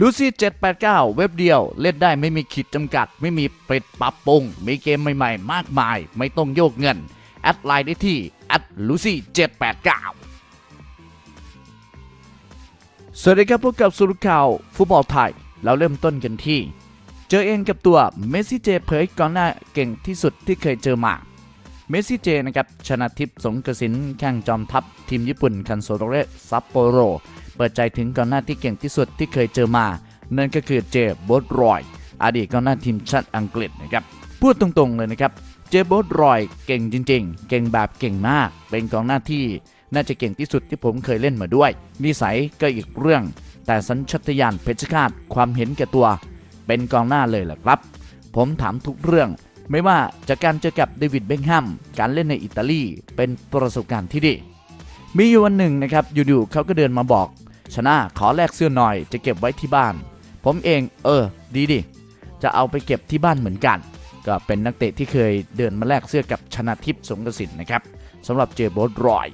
ลูซี่789 เว็บเดียว เล่นได้ไม่มีขีดจำกัด ไม่มีปิดปรับปรุง มีเกมใหม่ๆ มากมาย ไม่ต้องโยกเงิน แอดไลน์ได้ที่แอดลูซี่789 สวัสดีครับพบกับสุรข่าว ฟุตบอลไทย เราเริ่มต้นกันที่ เจอเองกับตัวเมสซี่เจเผยก่อนหน้าเก่งที่สุดที่เคยเจอมา เมสซี่เจนะครับชนะทิพย์สงกระสินแข่งจอมทัพทีมญี่ปุ่นคันโซโตเรซัปโปโร เปิดใจถึงกอนหน้าที่เก่งที่สุดที่เคยเจอมา นั่นก็คือเจโบทรอย อดีตกองหน้าทีมชาติอังกฤษนะครับ พูดตรงๆเลยนะครับ เจโบทรอยเก่งจริง ๆ เก่งแบบเก่งมาก เป็นกองหน้าที่น่าจะเก่งที่สุดที่ผมเคยเล่นมาด้วย นิสัยก็อีกเรื่อง แต่สัญชาตญาณเพชฌฆาตความเห็นแก่ตัว เป็นกองหน้าเลยแหละครับ ผมถามทุกเรื่องไม่ว่าจากการเจอกับเดวิดเบคแฮม การเล่นในอิตาลีเป็นประสบการณ์ที่ดี มีอยู่วันหนึ่งนะครับอยู่ๆเขาก็เดินมาบอก ชนะขอแลกเสื้อหน่อยจะเก็บไว้ที่บ้าน ผมเองเออ ดีดิ จะเอาไปเก็บที่บ้านเหมือนกัน ก็เป็นนักเตะที่เคยเดินมาแลกเสื้อกับชนะทิพย์สงกระสินนะครับสำหรับเจโบทรอย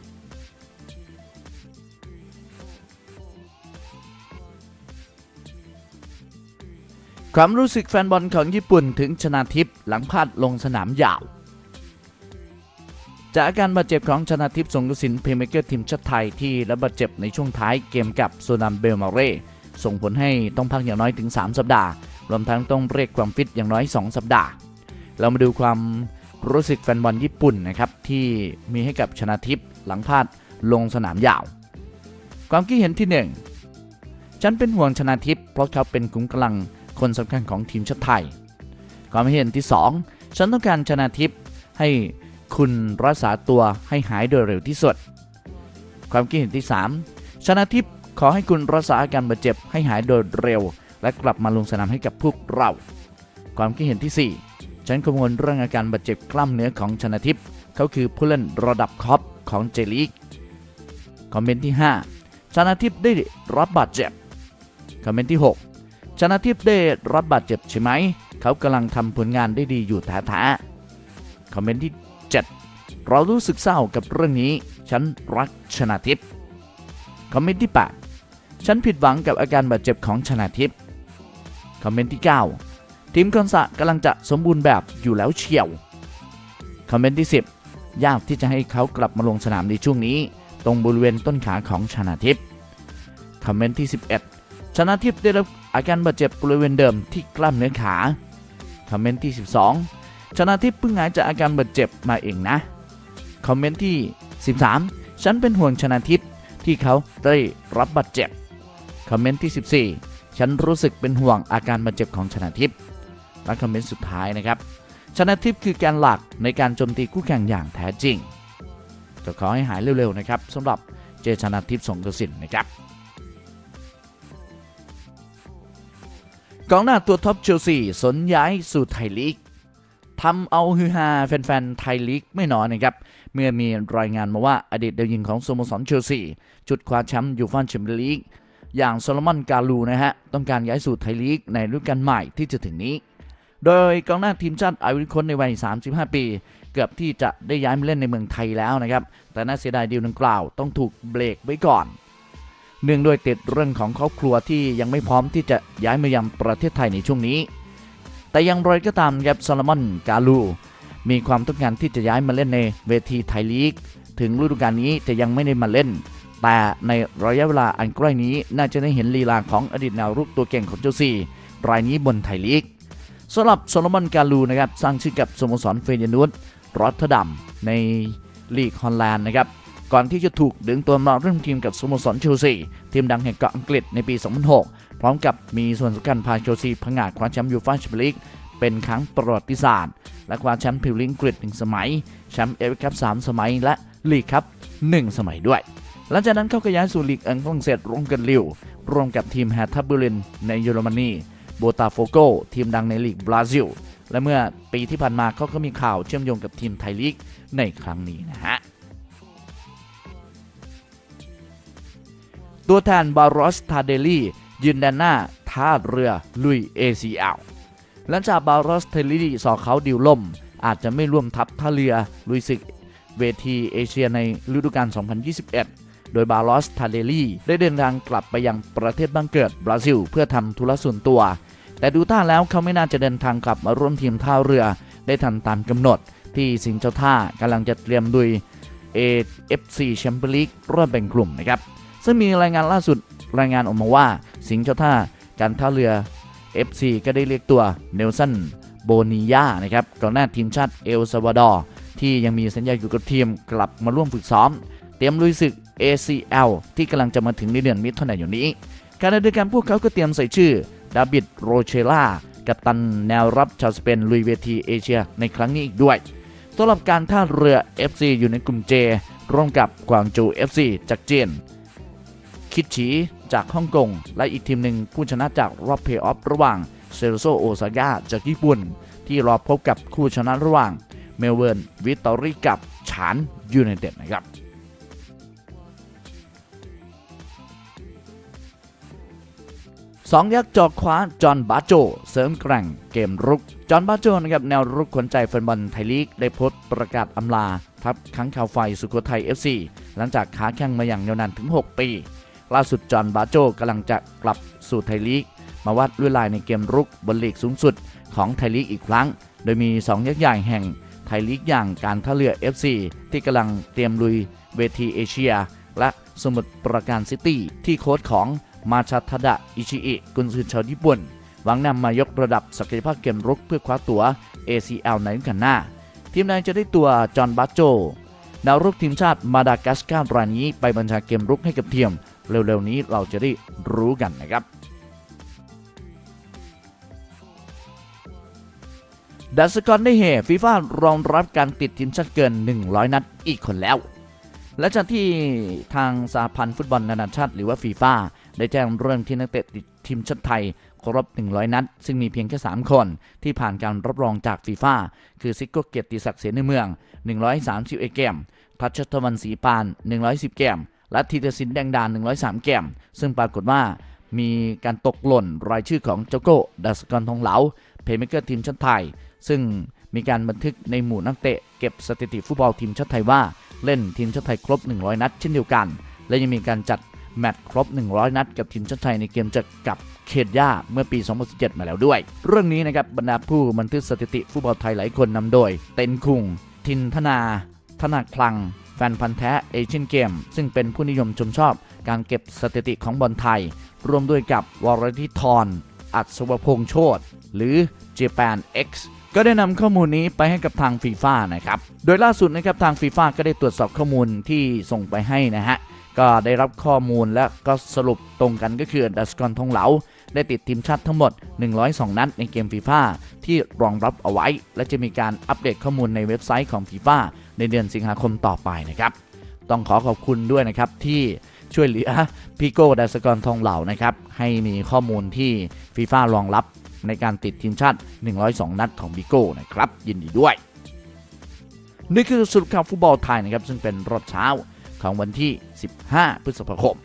ความรู้สึกแฟนบอลของญี่ปุ่นถึงชนาทิพย์หลังพลาดลงสนามยาว จากอาการบาดเจ็บของชนาทิพย์สงกระสินเพลย์เมเกอร์ทีมชาติไทยที่รับบาดเจ็บในช่วงท้ายเกมกับโซนัมเบลมาเร่ส่งผลให้ต้องพักอย่างน้อยถึง 3 สัปดาห์ รวมทั้งต้องเรียกความฟิตอย่างน้อย 2 สัปดาห์ เรามาดูความรู้สึกแฟนบอลญี่ปุ่นนะครับที่มีให้กับชนาทิพย์หลังพลาดลงสนามยาว ความคิดเห็นที่ 1 ฉันเป็นห่วงชนาทิพย์เพราะเขาเป็นขุมกำลังคนสำคัญของทีมชาติไทย ความเห็นที่ 2 ฉันต้องการชนาทิพย์ให้ คุณรักษาตัวให้หายโดยเร็วที่สุด ความคิดเห็นที่ 3 ชนาทิพย์ขอให้คุณรักษาอาการบาดเจ็บให้หายโดยเร็ว และกลับมาลงสนามให้กับพวกเรา ความคิดเห็นที่ 4 ฉันกังวลเรื่องอาการบาดเจ็บกล้ามเนื้อของชนาทิพย์เขาคือผู้เล่นระดับคอปของเจลีกคอมเมนต์ที่ 5 ชนาทิพย์ได้รับบาดเจ็บ คอมเมนต์ที่ 6 ชนะทิพย์ได้รับบาดเจ็บใช่ไหม เขากำลังทำผลงานได้ดีอยู่แท้ๆคอมเมนต์ที่ 7 เรารู้สึกเศร้ากับเรื่องนี้ ฉันรักชนะทิพย์คอมเมนต์ที่ 8 ฉันผิดหวังกับอาการบาดเจ็บของชนะทิพย์คอมเมนต์ที่ 9 ทีมคอนสะกำลังจะสมบูรณ์แบบอยู่แล้วเชียวคอมเมนต์ที่ 10 ยากที่จะให้เขากลับมาลงสนามในช่วงนี้ ตรงบริเวณต้นขาของชนะทิพย์คอมเมนต์ที่ 11 ชนะทิพย์ได้รับอาการบาดเจ็บบริเวณเดิมที่กล้ามเนื้อขา คอมเมนต์ที่ 12 ชนะทิพย์เพิ่งหายจากอาการบาดเจ็บมาเองนะ คอมเมนต์ที่ 13 ฉันเป็นห่วงชนะทิพย์ที่เขาได้รับบาดเจ็บ คอมเมนต์ที่ 14 ฉันรู้สึกเป็นห่วงอาการบาดเจ็บของชนะทิพย์และคอมเมนต์สุดท้ายนะครับ ชนะทิพย์คือแกนหลักในการโจมตีคู่แข่งอย่างแท้จริงก็ขอให้หายเร็วๆนะครับสำหรับเจชนะทิพย์สงกระสินนะครับกองหน้าตัวท็อปเชลซีสนย้ายสู่ไทยลีก ทำเอาฮือฮาแฟนๆ ไทยลีกไม่น้อยนะครับเมื่อมีรายงานมาว่าอดีตดาวยิงของสโมสรเชลซีจุดคว้าแชมป์ยูฟ่าแชมเปี้ยนลีกอย่างโซโลมอนกาลูนะฮะ ต้องการย้ายสู่ไทยลีกในฤดูกาลใหม่ที่จะถึงนี้ โดยกองหน้าทีมชาติไอริคนในวัย 35 ปี เกือบที่จะได้ย้ายมาเล่นในเมืองไทยแล้วนะครับ แต่น่าเสียดายดีลดังกล่าวต้องถูกเบรกไว้ก่อน เนื่องด้วยติดเรื่องของครอบครัวที่ยังไม่พร้อมที่จะย้ายมายังประเทศไทยในช่วงนี้ แต่อยังไรก็ตามครับซาลมอนกาลู มีความต้องการที่จะย้ายมาเล่นในเวทีไทยลีก ถึงฤดูกาลนี้จะยังไม่ได้มาเล่น แต่ในระยะเวลาอันใกล้นี้น่าจะได้เห็นลีลาของอดีตแนวรุกตัวเก่งของเชลซีรายนี้บนไทยลีกสำหรับโซโลมอนกาลูนะครับสร้างชื่อกับสโมสรเฟยนูดรอตเทดัมในลีกฮอลแลนด์นะครับก่อนที่จะถูกดึงตัวมาร่วมทีมกับสโมสรเชลซีทีมดังแห่งเกาะอังกฤษในปี 2006 ร้อมกับมีส่วนสำคัญพาเชลซีผงาดคว้าแชมป์ยูฟ่าแชมเปี้ยนลีกเป็นครั้งประวัติศาสตร์ และคว้าแชมป์พรีเมียร์ลีกอังกฤษหนึ่งสมัย แชมป์เอฟเอคัพ3สมัย และลีกคัพ1สมัยด้วย หลังจากนั้นเขาก็ย้ายสู่ลีกอังกฤษฝรั่งเศสร่วมกันลิวร่วมกับทีมแฮตทับเบลินในเยอรมนีโบตาโฟโกทีมดังในลีกบราซิล และเมื่อปีที่ผ่านมาเขาก็มีข่าวเชื่อมโยงกับทีมไทยลีกในครั้งนี้นะฮะตัวแทนบารอสทาเดลี ยืนแดนหน้าท่าเรือลุย ACL หลังจากบารอสเทลีสอเขาดิวล่ม อาจจะไม่ร่วมทัพท่าเรือลุยศึกเวทีเอเชียในฤดูกาล 2021 โดยบาลอสทาเลลี่ได้เดินทางกลับไปยังประเทศบ้านเกิดบราซิล เพื่อทำธุระส่วนตัว แต่ดูท่าแล้วเขาไม่น่าจะเดินทางกลับมาร่วมทีมท่าเรือได้ทันตามกำหนด ที่สิงห์เจ้าท่ากำลังจะเตรียมดุย AFC Champions League รอบแบ่งกลุ่มนะครับซึ่งมีรายงานล่าสุดรายงานออกมาว่า สิงห์เจ้าท่าการท่าเรือ FC ก็ได้เรียกตัวเนลสันโบนียานะครับกองหน้าทีมชาติเอลซาวาดอร์ที่ยังมีสัญญาอยู่กับทีมกลับมาร่วมฝึกซ้อม เตรียมลุยศึก ACL ที่กำลังจะมาถึงในเดือนมิถุนายนนี้ การดำเนินการพวกเขาก็เตรียมใส่ชื่อดาบิดโรเชล่ากัปตันแนวรับชาวสเปนลุยเวทีเอเชียในครั้งนี้อีกด้วยสำหรับการท่าเรือ FC อยู่ในกลุ่ม J ร่วมกับกวางจว FC จากจีนคิดฉี จากฮ่องกง และอีกทีมหนึ่งผู้ชนะจากรอบเพย์ออฟระหว่างเซโรโซโอซาก้าจากญี่ปุ่น ที่รอพบกับคู่ชนะระหว่างเมลเบิร์นวิตตอรี่กับฉานยูไนเต็ดนะครับสองยักษ์จอกขวาจอห์นบาโจ เสริมแกร่งเกมรุก จอห์นบาโจนะครับแนวรุกขวัญใจแฟนบอลไทยลีก ได้โพสต์ประกาศอำลา ทัพค้างข่าวไฟสุโขทัย FC หลังจากค้าแข่งมาอย่างยาวนานถึง 6 ปี ล่าสุดจอห์นบาโจกำลังจะกลับสู่ไทยลีก มาวัดลวดลายในเกมรุกบนลีกสูงสุดของไทยลีกอีกครั้ง โดยมี 2 ยักษ์ใหญ่แห่งไทยลีกอย่างการท่าเรือ FC ที่กำลังเตรียมลุยเวทีเอเชีย และสมุทรปราการซิตี้ที่โค้ชของมาชาทดะอิชิอิกุนซือชาวญี่ปุ่นหวังนำมายกระดับศักยภาพเกมรุกเพื่อคว้าตัว ACL ในฤดูกาลหน้า ทีมใดจะได้ตัวจอห์นบาโจดาวรุกทีมชาติมาดากัสการ์รายนี้ไปบัญชาเกมรุกให้กับทีม เร็วๆนี้เราจะได้รู้กันนะครับดัสกอนได้เฮฟีฟ่ารองรับการติดทีมชาติเกิน 100 นัดอีกคนแล้ว และจากที่ทางสหพันธ์ฟุตบอลนานาชาติหรือว่าฟีฟ่าได้แจ้งเรื่องที่นักเตะติดทีมชาติไทยครบ 100 นัด ซึ่งมีเพียงแค่ 3 คน ที่ผ่านการรับรองจากฟีฟ่าคือซิโก้เกียรติศักดิ์เสนในเมือง 131 เกม ทัชทวันศรีปาน 110 เกม และธีรศิลป์แดงดาน103เกมซึ่งปรากฏว่ามีการตกหล่นรายชื่อของเจ้าโก้ดัสกรทองเหลา เพย์เมเกอร์ทีมชาติไทย ซึ่งมีการบันทึกในหมู่นักเตะเก็บสถิติฟุตบอลทีมชาติไทยว่า เล่นทีมชาติไทยครบ 100 นัดเช่นเดียวกัน และยังมีการจัดแมตช์ครบ 100 นัด กับทีมชาติไทยในเกมเจอกับเคนยาเมื่อปี 2017 มาแล้วด้วย เรื่องนี้นะครับบรรดาผู้บันทึกสถิติฟุตบอลไทยหลายคนนำโดย เต็นคุง ทินธนา ธนาคลัง แฟนพันธ์แท้เอเชียนเกม ซึ่งเป็นผู้นิยมชมชอบการเก็บสถิติของบอลไทยรวมด้วยกับวรทิทรอัศวพงษ์โชตหรือ Japan X ก็ได้นำข้อมูลนี้ไปให้กับทางฟีฟ่านะครับ โดยล่าสุดนะครับทางฟีฟ่าก็ได้ตรวจสอบข้อมูลที่ส่งไปให้นะฮะ ก็ได้รับข้อมูลและก็สรุปตรงกันก็คือดัสกอนทองเหลา ได้ติดทีมชาติทั้งหมด 102 นัดในเกมฟีฟ่าที่รองรับเอาไว้ และจะมีการอัปเดตข้อมูลในเว็บไซต์ของฟีฟ่าในเดือนสิงหาคมต่อไปนะครับ ต้องขอขอบคุณด้วยนะครับที่ช่วยเหลือพี่โก้ดัสกรทองเหล่านะครับให้มีข้อมูลที่ฟีฟ่ารองรับในการติดทีมชาติ 102 นัดของบิโก้นะครับ ยินดีด้วย นี่คือสรุปข่าวฟุตบอลไทยนะครับ ซึ่งเป็นรอบเช้า ของวันที่ 15 พฤษภาคม